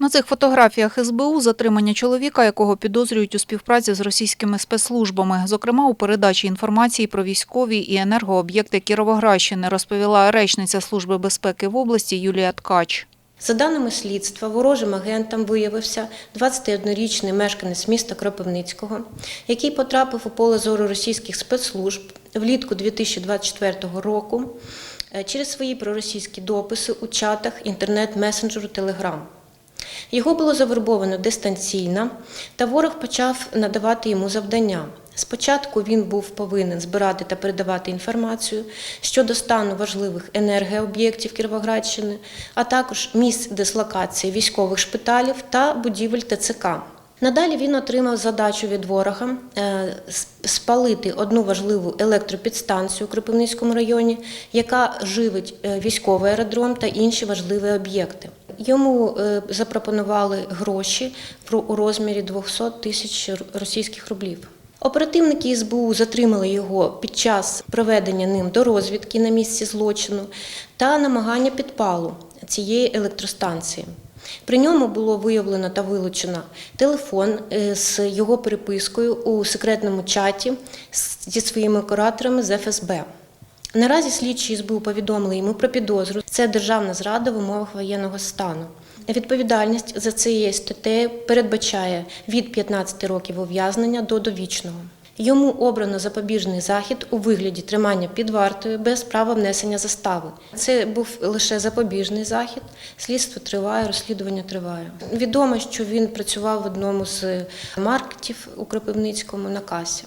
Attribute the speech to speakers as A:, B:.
A: На цих фотографіях СБУ затримання чоловіка, якого підозрюють у співпраці з російськими спецслужбами, зокрема у передачі інформації про військові і енергооб'єкти Кіровоградщини, розповіла речниця Служби безпеки в області Юлія Ткач.
B: За даними слідства, ворожим агентом виявився 21-річний мешканець міста Кропивницького, який потрапив у поле зору російських спецслужб влітку 2024 року е, через свої проросійські дописи у чатах інтернет-месенджеру Telegram. Його було завербовано дистанційно, та ворог почав надавати йому завдання. Спочатку він був повинен збирати та передавати інформацію щодо стану важливих енергооб'єктів Кіровоградщини, а також місць дислокації військових шпиталів та будівель ТЦК. Надалі він отримав задачу від ворога е, спалити одну важливу електропідстанцію у Кропивницькому районі, яка живить е, військовий аеродром та інші важливі об'єкти. Йому е, запропонували гроші у розмірі 200 тисяч російських рублів. Оперативники СБУ затримали його під час проведення ним до розвідки на місці злочину та намагання підпалу цієї електростанції. При ньому було виявлено та вилучено телефон е, з його перепискою у секретному чаті зі своїми кураторами з ФСБ. Наразі слідчі СБУ повідомили йому про підозру. Це державна зрада в умовах воєнного стану. Відповідальність за цією статтею передбачає від 15 років ув'язнення до довічного. Йому обрано запобіжний захід у вигляді тримання під вартою без права внесення застави. Це був лише запобіжний захід. Слідство триває, розслідування триває. Відомо, що він працював в одному з маркетів у Кропивницькому на касі.